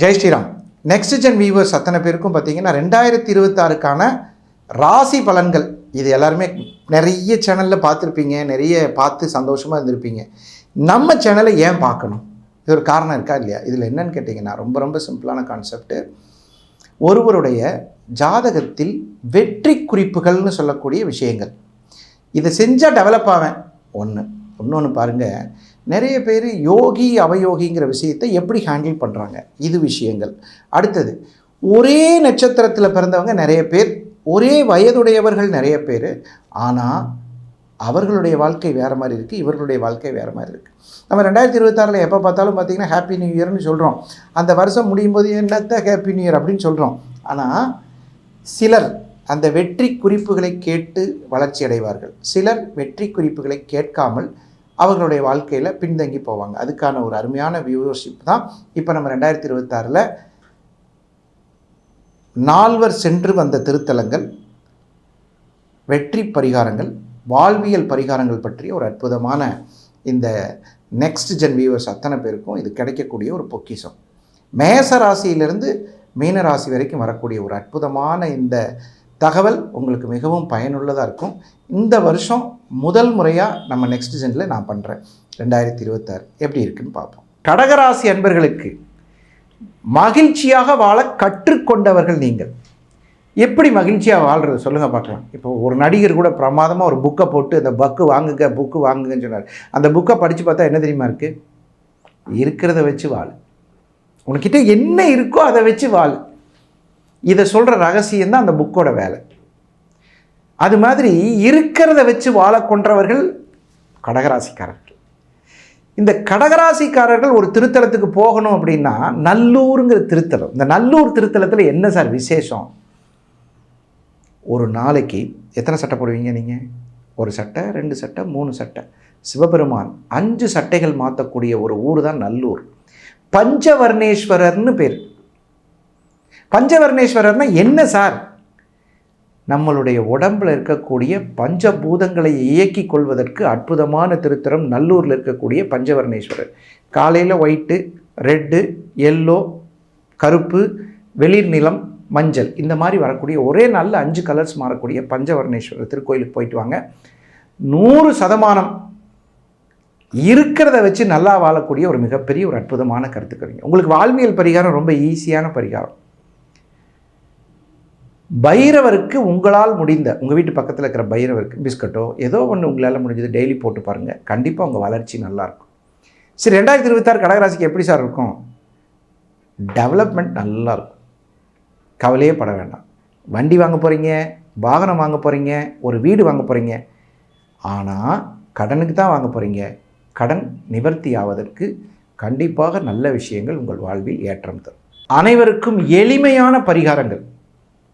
Jai Shriram. Next gen viewers அத்தனை பேருக்கும் பார்த்தீங்கன்னா ரெண்டாயிரத்தி இருபத்தாறுக்கான ராசி பலன்கள். இது எல்லாருமே நிறைய சேனலில் பார்த்துருப்பீங்க நிறைய பார்த்து சந்தோஷமாக இருந்திருப்பீங்க. நம்ம சேனலை ஏன் பார்க்கணும்? இது ஒரு காரணம் இருக்கா இல்லையா? இதில் என்னன்னு கேட்டிங்கன்னா ரொம்ப ரொம்ப சிம்பிளான கான்செப்ட்டு ஒருவருடைய ஜாதகத்தில் வெற்றி குறிப்புகள்னு சொல்லக்கூடிய விஷயங்கள். இதை செஞ்சால் டெவலப் ஆவேன். ஒன்று இன்னொன்று பாருங்கள் நிறைய பேர் யோகி அவயோகிங்கிற விஷயத்தை எப்படி ஹேண்டில் பண்ணுறாங்க இது விஷயங்கள். அடுத்தது ஒரே நட்சத்திரத்தில் பிறந்தவங்க நிறைய பேர் ஒரே வயதுடையவர்கள் நிறைய பேர் ஆனால் அவர்களுடைய வாழ்க்கை வேறு மாதிரி இருக்குது இவர்களுடைய வாழ்க்கை வேறு மாதிரி இருக்குது நம்ம ரெண்டாயிரத்தி இருபத்தாறில் எப்போ பார்த்தாலும் பார்த்தீங்கன்னா ஹாப்பி நியூ இயர்னு சொல்கிறோம் அந்த வருஷம் முடியும் போது என்னத்த ஹாப்பி நியூ இயர் அப்படின்னு சொல்கிறோம் ஆனால் சிலர் அந்த வெற்றி குறிப்புகளை கேட்டு வளர்ச்சி அடைவார்கள். சிலர் வெற்றி குறிப்புகளை கேட்காமல் அவர்களுடைய வாழ்க்கையில் பின்தங்கி போவாங்க. அதுக்கான ஒரு அருமையான வியூவர்ஷிப் தான் இப்போ நம்ம ரெண்டாயிரத்தி இருபத்தாறில் நால்வர் சென்று வந்த திருத்தலங்கள் வெற்றி பரிகாரங்கள் வாழ்வியல் பரிகாரங்கள் பற்றிய ஒரு அற்புதமான இந்த நெக்ஸ்ட் ஜென் வியூவர்ஸ் அத்தனை பேருக்கும் இது கிடைக்கக்கூடிய ஒரு பொக்கிஷம். மேச ராசியிலிருந்து மீன ராசி வரைக்கும் வரக்கூடிய ஒரு அற்புதமான இந்த தகவல் உங்களுக்கு மிகவும் பயனுள்ளதாக இருக்கும். இந்த வருஷம் முதல் முறையாக நம்ம நெக்ஸ்ட் ஜெனில் நான் பண்ணுறேன் ரெண்டாயிரத்தி இருபத்தாறு. எப்படி இருக்குன்னு பார்ப்போம். கடகராசி அன்பர்களுக்கு மகிழ்ச்சியாக வாழ கற்றுக்கொண்டவர்கள் நீங்கள். எப்படி மகிழ்ச்சியாக வாழ்கிறது சொல்லுங்கள் பார்க்கலாம். இப்போ ஒரு நடிகர் கூட பிரமாதமாக ஒரு புக்கை போட்டு அந்த பக்கு வாங்குங்க புக்கு வாங்குங்கன்னு சொன்னார். அந்த புக்கை படித்து பார்த்தா என்ன தெரியுமா இருக்குது இருக்கிறத வச்சு வாழ். உனக்கிட்ட என்ன இருக்கோ அதை வச்சு வாழ். இதை சொல்கிற ரகசியம்தான் அந்த புக்கோட வேலை. அது மாதிரி இருக்கிறத வச்சு வாழ கொன்றவர்கள் கடகராசிக்காரர்கள். இந்த கடகராசிக்காரர்கள் ஒரு திருத்தலத்துக்கு போகணும் அப்படின்னா நல்லூருங்கிற திருத்தலம். இந்த நல்லூர் திருத்தலத்தில் என்ன சார் விசேஷம்? ஒரு நாளைக்கு எத்தனை சட்டை போடுவீங்க நீங்கள் ஒரு சட்டை ரெண்டு சட்டை மூணு சட்டை. சிவபெருமான் அஞ்சு சட்டைகள் மாற்றக்கூடிய ஒரு ஊர் தான் நல்லூர். பஞ்சவர்ணேஸ்வரர்னு பேர். பஞ்சவர்ணேஸ்வரர்னா என்ன சார்? நம்மளுடைய உடம்பில் இருக்கக்கூடிய பஞ்சபூதங்களை இயக்கி கொள்வதற்கு அற்புதமான திருத்தரம் நல்லூரில் இருக்கக்கூடிய பஞ்சவர்ணேஸ்வரர். காலையில் ஒயிட்டு ரெட்டு எல்லோ கருப்பு வெளிர் நிலம் மஞ்சள். இந்த மாதிரி வரக்கூடிய ஒரே நாளில் அஞ்சு கலர்ஸ் மாறக்கூடிய பஞ்சவர்ணேஸ்வரர் திருக்கோயிலுக்கு போயிட்டு வாங்க. நூறு சதமானம் இருக்கிறத வச்சு நல்லா வாழக்கூடிய ஒரு மிகப்பெரிய ஒரு அற்புதமான கருத்துக்கிறீங்க உங்களுக்கு வாழ்வியல் பரிகாரம் ரொம்ப ஈஸியான பரிகாரம். பைரவருக்கு உங்களால் முடிந்த உங்கள் வீட்டு பக்கத்தில் இருக்கிற பைரவருக்கு பிஸ்கட்டோ ஏதோ ஒன்று உங்களால் முடிஞ்சது டெய்லி போட்டு பாருங்கள் கண்டிப்பாக உங்கள் வளர்ச்சி நல்லாயிருக்கும் சரி ரெண்டாயிரத்தி இருபத்தாறு கடகராசிக்கு எப்படி சார் இருக்கும்? டெவலப்மெண்ட் நல்லாயிருக்கும் கவலையே பட வேண்டாம். வண்டி வாங்க போகிறீங்க வாகனம் வாங்க போகிறீங்க ஒரு வீடு வாங்க போகிறீங்க ஆனால் கடனுக்கு தான் வாங்க போகிறீங்க கடன் நிவர்த்தி ஆவதற்கு கண்டிப்பாக நல்ல விஷயங்கள் உங்கள் வாழ்வில் ஏற்றம் தரும். அனைவருக்கும் எளிமையான பரிகாரங்கள்.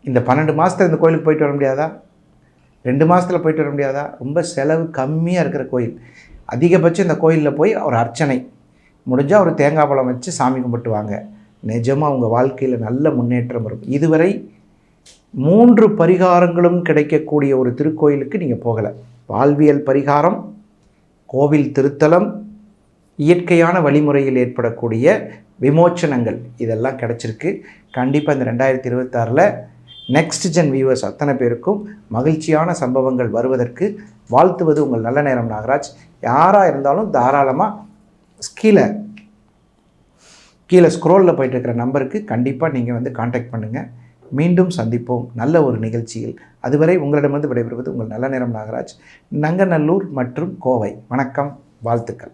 இந்த பன்னெண்டு மாதத்தில் இந்த கோயிலுக்கு போயிட்டு வர முடியாதா? ரெண்டு மாதத்தில் போயிட்டு வர முடியாதா? ரொம்ப செலவு கம்மியாக இருக்கிற கோயில். அதிகபட்சம் இந்த கோயிலில் போய் ஒரு அர்ச்சனை. முடிஞ்சால் ஒரு தேங்காய் பழம் வச்சு சாமி கும்பிட்டு வாங்க நிஜமாக உங்கள் வாழ்க்கையில் நல்ல முன்னேற்றம் வரும். இதுவரை மூன்று பரிகாரங்களும் கிடைக்கக்கூடிய ஒரு திருக்கோயிலுக்கு நீங்கள் போகலை. வாழ்வியல் பரிகாரம் கோவில் திருத்தலம் இயற்கையான வழிமுறையில் ஏற்படக்கூடிய விமோச்சனங்கள் இதெல்லாம் கிடச்சிருக்கு. கண்டிப்பாக இந்த ரெண்டாயிரத்தி இருபத்தாறில் நெக்ஸ்ட் ஜென் வியூவர்ஸ் அத்தனை பேருக்கும் மகிழ்ச்சியான சம்பவங்கள் வருவதற்கு வாழ்த்துவது உங்கள் நல்ல நேரம் நாகராஜ். யாராக இருந்தாலும் தாராளமாக கீழே கீழே ஸ்க்ரோலில் போயிட்டு இருக்கிற நம்பருக்கு கண்டிப்பாக நீங்கள் வந்து காண்டாக்ட் பண்ணுங்கள் மீண்டும் சந்திப்போம். நல்ல ஒரு நிகழ்ச்சியில். அதுவரை உங்களிடமிருந்து விடைபெறுவது உங்கள் நல்ல நேரம் நாகராஜ். நங்கநல்லூர் மற்றும் கோவை. வணக்கம். வாழ்த்துக்கள்.